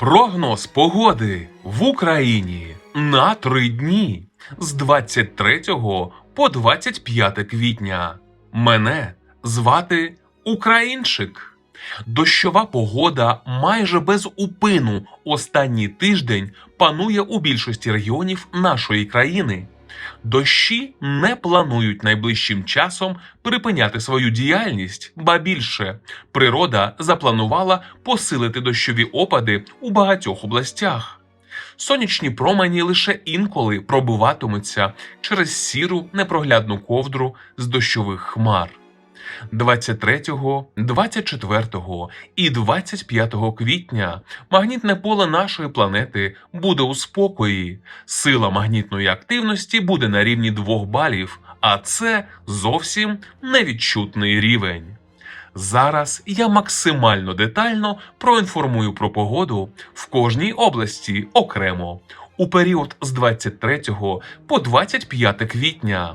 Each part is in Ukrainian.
Прогноз погоди в Україні на три дні з 23 по 25 квітня. Мене звати Українчик. Дощова погода майже без упину останній тиждень панує у більшості регіонів нашої країни. Дощі не планують найближчим часом припиняти свою діяльність, ба більше природа запланувала посилити дощові опади у багатьох областях. Сонячні промені лише інколи пробиватимуться через сіру непроглядну ковдру з дощових хмар. 23, 24 і 25 квітня магнітне поле нашої планети буде у спокої. Сила магнітної активності буде на рівні 2 балів, а це зовсім невідчутний рівень. Зараз я максимально детально проінформую про погоду в кожній області окремо у період з 23 по 25 квітня.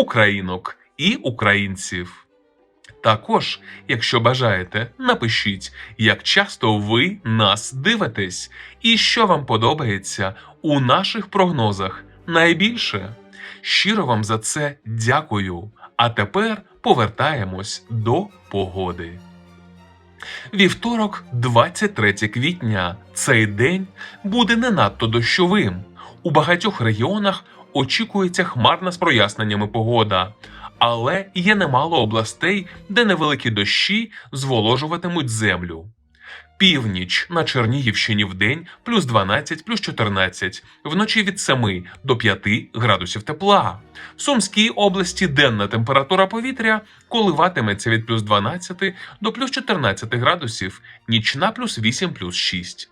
українок і українців. Також, якщо бажаєте, напишіть, як часто ви нас дивитесь і що вам подобається у наших прогнозах найбільше. Щиро вам за це дякую. А тепер повертаємось до погоди. Вівторок, 23 квітня. Цей день буде не надто дощовим. У багатьох регіонах очікується хмарна з проясненнями погода, але є немало областей, де невеликі дощі зволожуватимуть землю. Північ на Чернігівщині в день плюс 12, плюс 14, вночі від 7 до 5 градусів тепла. В Сумській області денна температура повітря коливатиметься від плюс 12 до плюс 14 градусів, нічна плюс 8, плюс 6.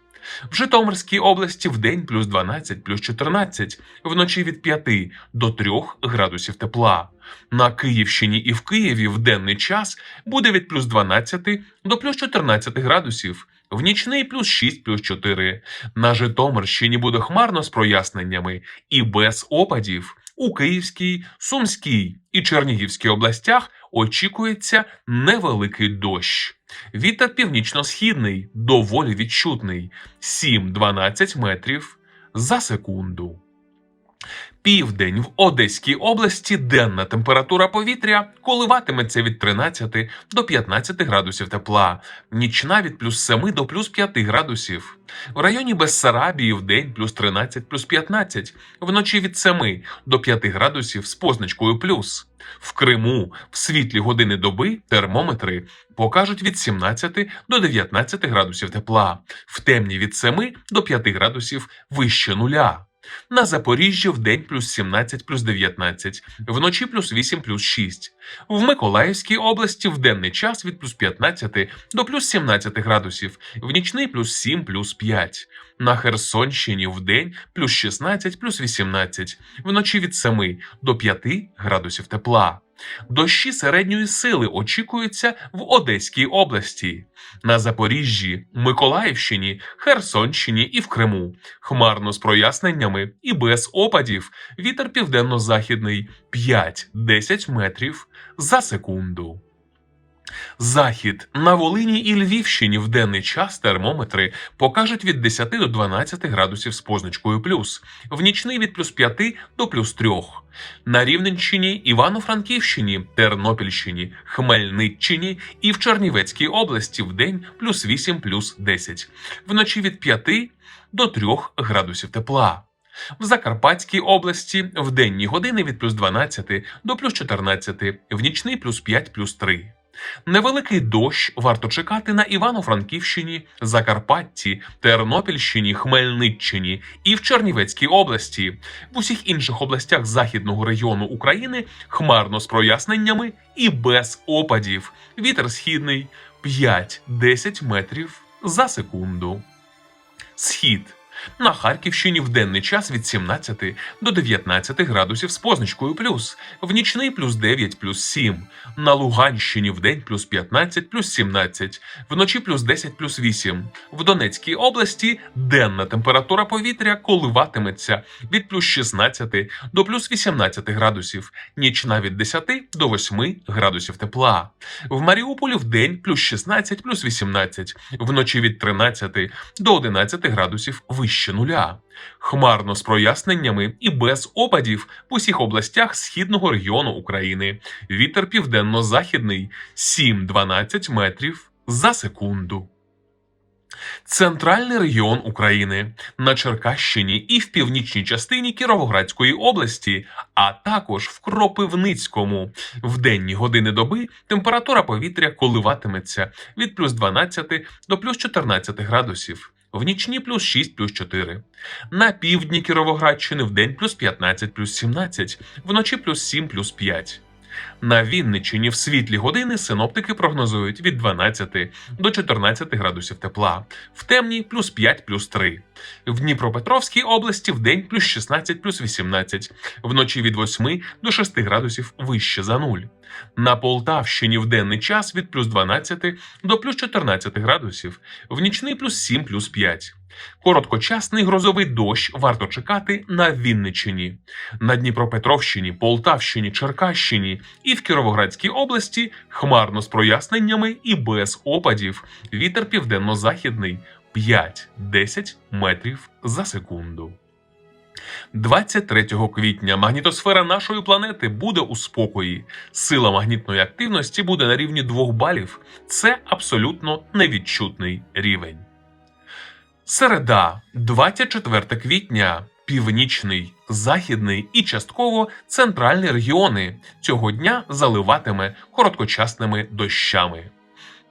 В Житомирській області в день плюс 12, плюс 14, вночі від 5 до 3 градусів тепла. На Київщині і в Києві в денний час буде від плюс 12 до плюс 14 градусів, в нічний плюс 6, плюс 4. На Житомирщині буде хмарно з проясненнями і без опадів. У Київській, Сумській і Чернігівській областях очікується невеликий дощ. Вітер північно-східний, доволі відчутний 7-12 метрів за секунду. Південь в Одеській області денна температура повітря коливатиметься від 13 до 15 градусів тепла, нічна від плюс 7 до плюс 5 градусів. В районі Бессарабії в день плюс 13 плюс 15, вночі від 7 до 5 градусів з позначкою плюс. В Криму в світлі години доби термометри покажуть від 17 до 19 градусів тепла, в темні від 7 до 5 градусів вище нуля. На Запоріжжі в день плюс 17 плюс 19, вночі плюс 8 плюс 6. В Миколаївській області в денний час від плюс 15 до плюс 17 градусів, в нічний плюс 7 плюс 5. На Херсонщині в день плюс 16 плюс 18, вночі від 7 до 5 градусів тепла. Дощі середньої сили очікуються в Одеській області, на Запоріжжі, Миколаївщині, Херсонщині і в Криму. Хмарно з проясненнями і без опадів. Вітер південно-західний 5-10 метрів за секунду. Захід на Волині і Львівщині в денний час термометри покажуть від 10 до 12 градусів з позначкою плюс, в нічний від плюс 5 до плюс 3. На Рівненщині, Івано-Франківщині, Тернопільщині, Хмельниччині і в Чернівецькій області в день плюс 8 плюс 10, вночі від 5 до 3 градусів тепла. В Закарпатській області в денні години від плюс 12 до плюс 14, в нічний плюс 5 плюс 3. Невеликий дощ варто чекати на Івано-Франківщині, Закарпатті, Тернопільщині, Хмельниччині і в Чернівецькій області. В усіх інших областях західного регіону України хмарно з проясненнями і без опадів. Вітер східний 5-10 метрів за секунду. Схід. На Харківщині в денний час від 17 до 19 градусів з позначкою плюс, в нічний плюс 9 плюс 7. На Луганщині в день плюс 15 плюс 17, вночі плюс 10 плюс 8. В Донецькій області денна температура повітря коливатиметься від плюс 16 до плюс 18 градусів, нічна від 10 до 8 градусів тепла. В Маріуполі в день плюс 16 плюс 18, вночі від 13 до 11 градусів вище нуля. Хмарно з проясненнями і без опадів в усіх областях східного регіону України. Вітер південно-західний 7-12 метрів за секунду. Центральний регіон України на Черкащині і в північній частині Кіровоградської області, а також в Кропивницькому. В денні години доби температура повітря коливатиметься від плюс 12 до плюс 14 градусів. В нічні плюс 6 плюс 4. На півдні Кіровоградщини в день плюс 15 плюс 17, вночі плюс 7 плюс 5. На Вінниччині в світлі години синоптики прогнозують від 12 до 14 градусів тепла, в темній плюс 5 плюс 3. В Дніпропетровській області в день плюс 16 плюс 18, вночі від 8 до 6 градусів вище за нуль. На Полтавщині в денний час від плюс 12 до плюс 14 градусів, в нічний плюс 7 плюс 5. Короткочасний грозовий дощ варто чекати на Вінниччині, на Дніпропетровщині, Полтавщині, Черкащині і в Кіровоградській області хмарно з проясненнями і без опадів. Вітер південно-західний 5-10 метрів за секунду. 23 квітня магнітосфера нашої планети буде у спокої. Сила магнітної активності буде на рівні 2 балів. Це абсолютно невідчутний рівень. Середа, 24 квітня. Північний, західний і частково центральні регіони цього дня заливатиме короткочасними дощами.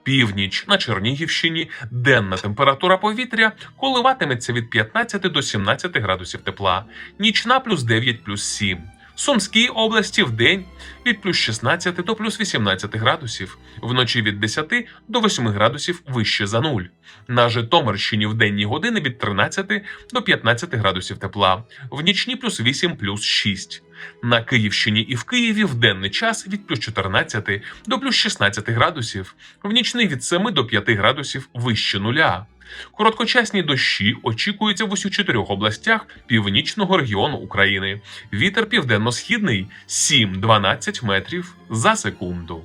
Північ на Чернігівщині денна температура повітря коливатиметься від 15 до 17 градусів тепла, нічна плюс 9 плюс 7. Сумській області в день від плюс 16 до плюс 18 градусів, вночі від 10 до 8 градусів вище за нуль. На Житомирщині в денні години від 13 до 15 градусів тепла, в нічні плюс 8 плюс 6. На Київщині і в Києві в денний час від плюс 14 до плюс 16 градусів, в нічний від 7 до 5 градусів вище нуля. Короткочасні дощі очікуються в усіх чотирьох областях північного регіону України. Вітер південно-східний 7-12 метрів за секунду.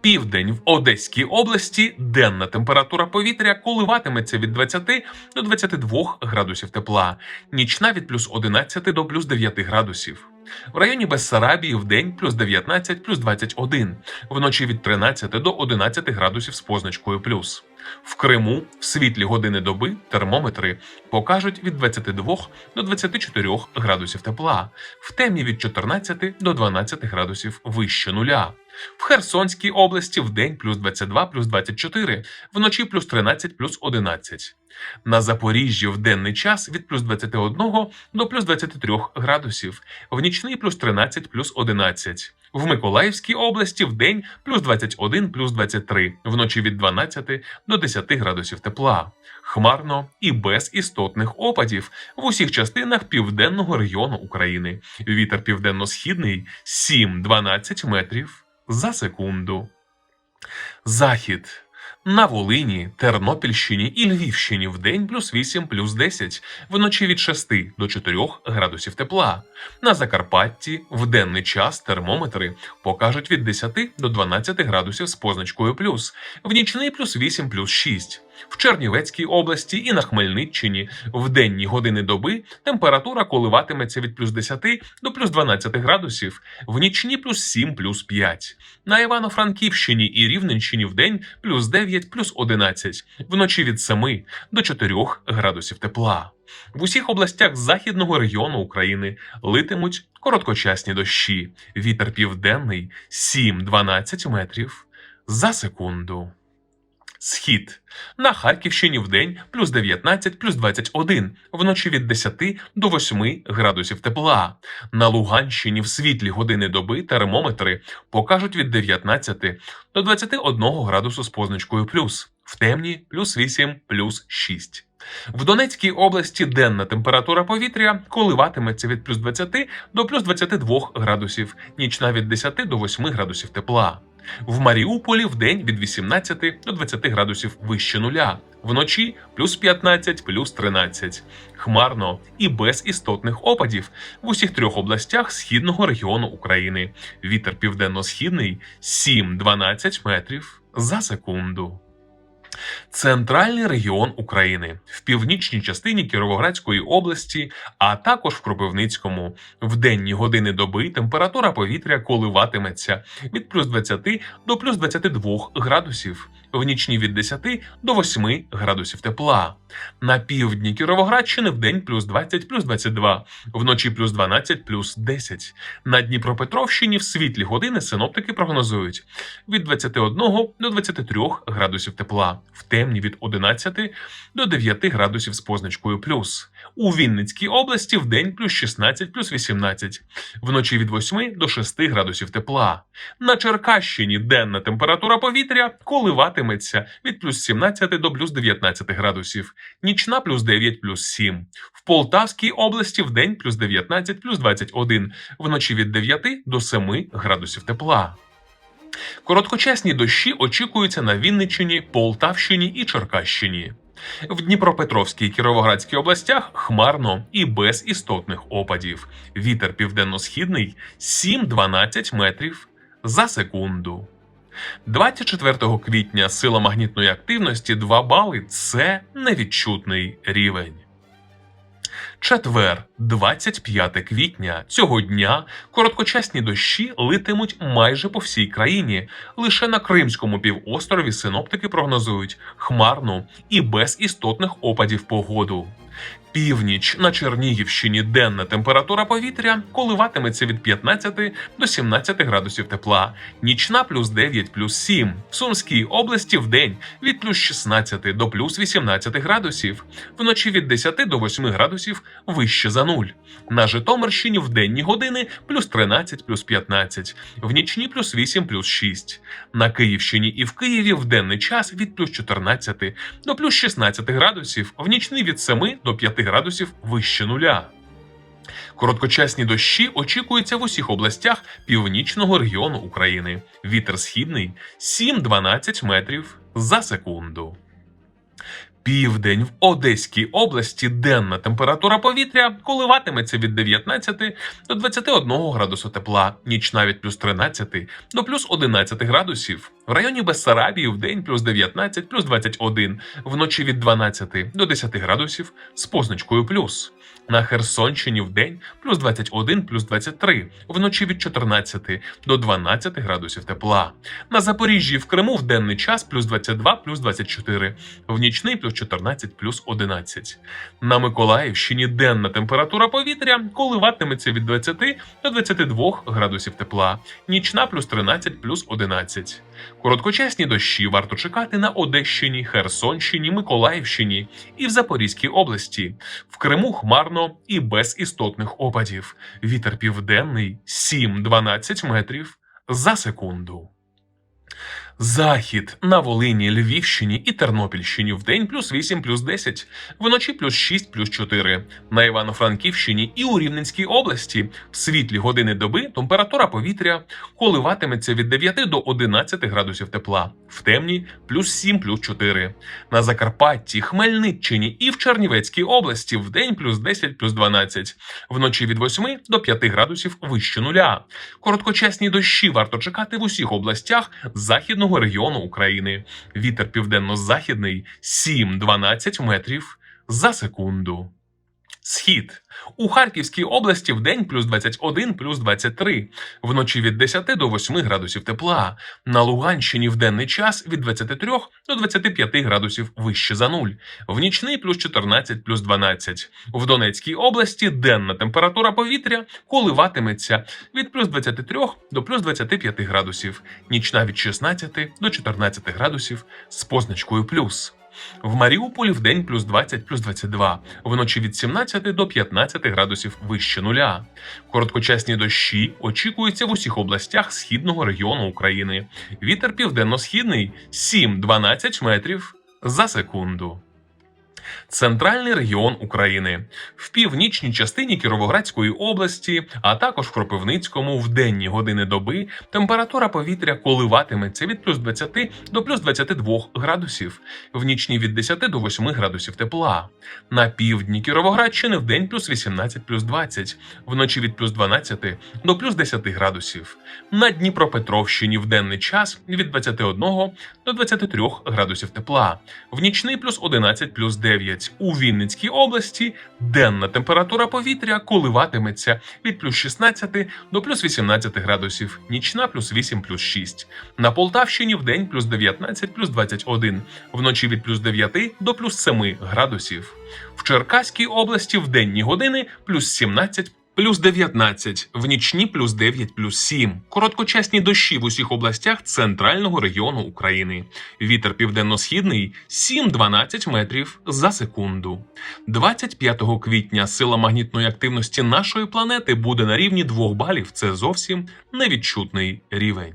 Південь в Одеській області денна температура повітря коливатиметься від 20 до 22 градусів тепла, нічна від плюс 11 до плюс 9 градусів. В районі Бессарабії в день плюс 19 плюс 21, вночі від 13 до 11 градусів з позначкою плюс. В Криму в світлі години доби термометри покажуть від 22 до 24 градусів тепла, в темні від 14 до 12 градусів вище нуля. В Херсонській області в день плюс 22 плюс 24, вночі плюс 13 плюс 11. На Запоріжжі в денний час від плюс 21 до плюс 23 градусів, в нічний плюс 13 плюс 11. В Миколаївській області в день плюс 21 плюс 23, вночі від 12 до 10 градусів тепла. Хмарно і без істотних опадів в усіх частинах південного регіону України. Вітер південно-східний 7-12 метрів за секунду. Захід. На Волині, Тернопільщині і Львівщині в день плюс 8 плюс 10, вночі від 6 до 4 градусів тепла. На Закарпатті в денний час термометри покажуть від 10 до 12 градусів з позначкою плюс, в нічний плюс 8 плюс 6. В Чернівецькій області і на Хмельниччині в денні години доби температура коливатиметься від плюс 10 до плюс 12 градусів, в нічні плюс 7 плюс 5. На Івано-Франківщині і Рівненщині в день плюс 9 плюс 11, вночі від 7 до 4 градусів тепла. В усіх областях західного регіону України литимуть короткочасні дощі. Вітер південний 7-12 метрів за секунду. Схід на Харківщині в день плюс 19 плюс 21, вночі від 10 до 8 градусів тепла. На Луганщині в світлі години доби термометри покажуть від 19 до 21 градусу з позначкою плюс, в темні плюс 8, плюс 6. В Донецькій області денна температура повітря коливатиметься від плюс 20 до плюс 22 градусів, нічна від 10 до 8 градусів тепла. В Маріуполі в день від 18 до 20 градусів вище нуля, вночі плюс 15, плюс 13. Хмарно і без істотних опадів в усіх трьох областях східного регіону України. Вітер південно-східний 7-12 метрів за секунду. Центральний регіон України в північній частині Кіровоградської області, а також в Кропивницькому. В денні години доби температура повітря коливатиметься від плюс 20 до плюс 22 градусів, в нічні від 10 до 8 градусів тепла. На півдні Кіровоградщини в день плюс 20 плюс 22, вночі плюс 12 плюс 10. На Дніпропетровщині в світлі години синоптики прогнозують від 21 до 23 градусів тепла, в темні від 11 до 9 градусів з позначкою плюс. У Вінницькій області в день плюс 16 плюс 18, вночі від 8 до 6 градусів тепла. На Черкащині денна температура повітря коливатиметься від плюс 17 до плюс 19 градусів, нічна плюс 9 плюс 7. В Полтавській області в день плюс 19 плюс 21, вночі від 9 до 7 градусів тепла. Короткочасні дощі очікуються на Вінниччині, Полтавщині і Черкащині. В Дніпропетровській і Кіровоградській областях хмарно і без істотних опадів. Вітер південно-східний 7-12 метрів за секунду. 24 квітня сила магнітної активності 2 бали це невідчутний рівень. Четвер, 25 квітня цього дня короткочасні дощі литимуть майже по всій країні. Лише на Кримському півострові синоптики прогнозують хмарну і без істотних опадів погоду. Північ на Чернігівщині денна температура повітря коливатиметься від 15 до 17 градусів тепла, нічна плюс 9 плюс 7. В Сумській області в день від плюс 16 до плюс 18 градусів, вночі від 10 до 8 градусів вище за нуль. На Житомирщині в денні години плюс 13 плюс 15, в нічні плюс 8 плюс 6. На Київщині і в Києві в денний час від плюс 14 до плюс 16 градусів, в нічний від 7 до 5 градусів вище нуля. Короткочасні дощі очікуються в усіх областях північного регіону України. Вітер східний 7-12 метрів за секунду. Південь в Одеській області денна температура повітря коливатиметься від 19 до 21 градусу тепла, нічна від плюс 13 до плюс 11 градусів. В районі Бессарабії в день плюс 19, плюс 21, вночі від 12 до 10 градусів з позначкою плюс. На Херсонщині в день плюс 21, плюс 23, вночі від 14 до 12 градусів тепла. На Запоріжжі в Криму в денний час плюс 22, плюс 24, в нічний плюс 14, плюс 11. На Миколаївщині денна температура повітря коливатиметься від 20 до 22 градусів тепла, нічна плюс 13, плюс 11. Короткочасні дощі варто чекати на Одещині, Херсонщині, Миколаївщині і в Запорізькій області. В Криму хмарно і без істотних опадів. Вітер південний 7-12 метрів за секунду. Захід на Волині, Львівщині і Тернопільщині в день плюс 8, плюс 10, вночі плюс 6, плюс 4. На Івано-Франківщині і у Рівненській області в світлі години доби температура повітря коливатиметься від 9 до 11 градусів тепла, в темні плюс 7, плюс 4. На Закарпатті, Хмельниччині і в Чернівецькій області в день плюс 10, плюс 12, вночі від 8 до 5 градусів вище нуля. Короткочасні дощі варто чекати в усіх областях західного регіону України. Вітер південно-західний 7-12 метрів за секунду. Схід у Харківській області в день плюс 21, плюс 23, вночі від 10 до 8 градусів тепла. На Луганщині в денний час від 23 до 25 градусів вище за нуль. В нічний плюс 14, плюс 12. В Донецькій області денна температура повітря коливатиметься від плюс 23 до плюс 25 градусів, нічна від 16 до 14 градусів з позначкою плюс. В Маріуполі в день плюс 20, плюс 22, вночі від 17 до 15 градусів вище нуля. Короткочасні дощі очікуються в усіх областях східного регіону України. Вітер південно-східний 7-12 метрів за секунду. Центральний регіон України в північній частині Кіровоградської області, а також в Кропивницькому в денні години доби температура повітря коливатиметься від плюс 20 до плюс 22 градусів, в нічні від 10 до 8 градусів тепла. На півдні Кіровоградщини в день плюс 18 плюс 20, вночі від плюс 12 до плюс 10 градусів. На Дніпропетровщині в денний час від 21 до 23 градусів тепла, в нічний плюс 11 плюс 9. У Вінницькій області денна температура повітря коливатиметься від плюс 16 до плюс 18 градусів, нічна плюс 8 плюс 6. На Полтавщині в день плюс 19 плюс 21, вночі від плюс 9 до плюс 7 градусів. В Черкаській області в денні години плюс 17 Плюс 19, в нічні плюс 9, плюс 7. Короткочасні дощі в усіх областях центрального регіону України. Вітер південно-східний 7-12 метрів за секунду. 25 квітня сила магнітної активності нашої планети буде на рівні 2 балів. Це зовсім невідчутний рівень.